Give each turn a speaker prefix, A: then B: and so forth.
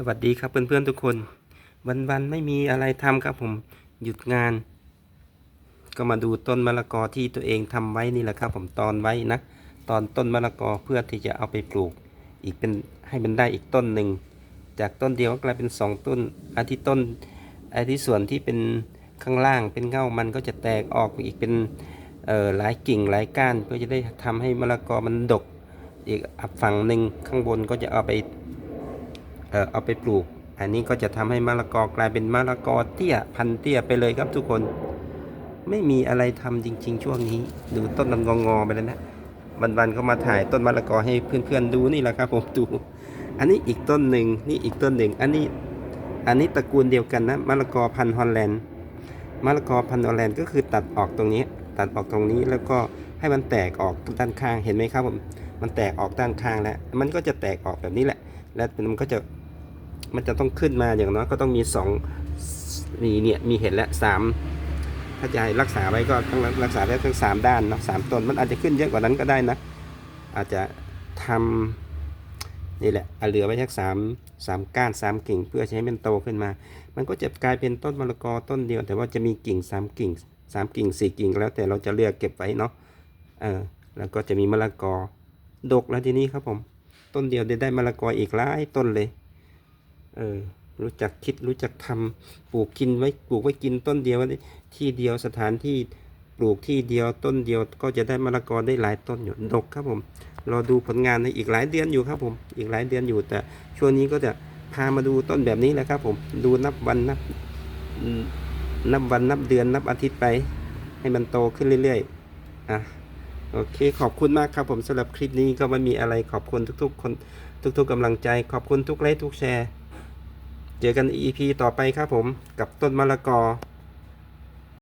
A: สวัสดีครับเพื่อนๆทุกคน วันๆไม่มีอะไรทำครับผมหยุดงาน ก็มาดูต้นมะละกอที่ตัวเองทำไว้นี่แหละครับผมตอนไว้นะ ตอนต้นมะละกอเพื่อที่จะเอาไปปลูก อีกเป็นให้มันได้อีกต้นหนึ่งจากต้นเดียวก็กลายเป็นสองต้นอาที่ต้นอ้ที่ส่วนที่เป็นข้างล่างเป็นเง่ามันก็จะแตกออกอีกเป็นหลายกิ่งหลายก้านเพื่อจะได้ทำให้มะละกอมันดก อีกฝั่งหนึ่งข้างบนก็จะเอาไป เออเอาไปปลูก อันนี้ก็จะทำให้มะละกอกลายเป็นมะละกอเตี้ยพันเตี้ยไปเลยครับทุกคน ไม่มีอะไรทำจริง ๆ ช่วงนี้ดูต้นมันงองอๆไปแล้วนะวันๆก็มาถ่ายต้นมะละกอให้เพื่อนๆดูนี่แหละครับผมดู อันนี้อีกต้นหนึ่งนี่อีกต้นหนึ่ง อันนี้อันนี้ตระกูลเดียวกันนะมะละกอพันธุ์ฮอลแลนด์มะละกอพันธุ์ฮอลแลนด์ก็คือตัดออกตรงนี้ ตัดออกตรงนี้แล้วก็ให้มันแตกออกด้านข้างเห็นไหมครับผมมันแตกออกด้านข้างแล้ว มันก็จะแตกออกแบบนี้แหละ และมันก็จะมันจะต้องขึ้นมาอย่างน้อยก็ต้องมีสองมีเนี่ยมีเห็นแล้วสามถ้าจะให้รักษาไว้ก็ต้องรักษาไว้ทั้งสามด้านเนาะสามต้นมันอาจจะขึ้นเยอะกว่านั้นก็ได้นะ อาจจะทำนี่แหละเอาเหลือไว้แค่สามสามก้านสามกิ่ง เพื่อให้มันโตขึ้นมา มันก็จะกลายเป็นต้นมะละกอต้นเดียว แต่ว่าจะมีกิ่งสามกิ่งสามกิ่งสี่กิ่งแล้วแต่เราจะเลือกเก็บไว้เนาะเออแล้วก็จะมีมะละกอดกแล้วทีนี้ครับผม ต้นเดียวได้ได้มะละกออีกหลายต้นเลย เออ รู้จักคิดรู้จักทำปลูกกินไว้ปลูกไว้กินต้นเดียวที่เดียวสถานที่ปลูกที่เดียวต้นเดียวก็จะได้มะละกอได้หลายต้นอยู่ดกครับผมรอดูผลงานในอีกหลายเดือนอยู่ครับผม อีกหลายเดือนอยู่แต่ช่วงนี้ก็จะพามาดูต้นแบบนี้แหละครับผมดูนับวันนับนับวันนับเดือนนับอาทิตย์ไป ให้มันโตขึ้นเรื่อยๆอะ โอเค ขอบคุณมากครับผมสำหรับคลิปนี้ก็ไม่มีอะไรขอบคุณทุกๆคนทุกๆกำลังใจขอบคุณทุกไลค์ทุกแชร์ เจอกัน EP ต่อไปครับผมกับต้นมะละกอ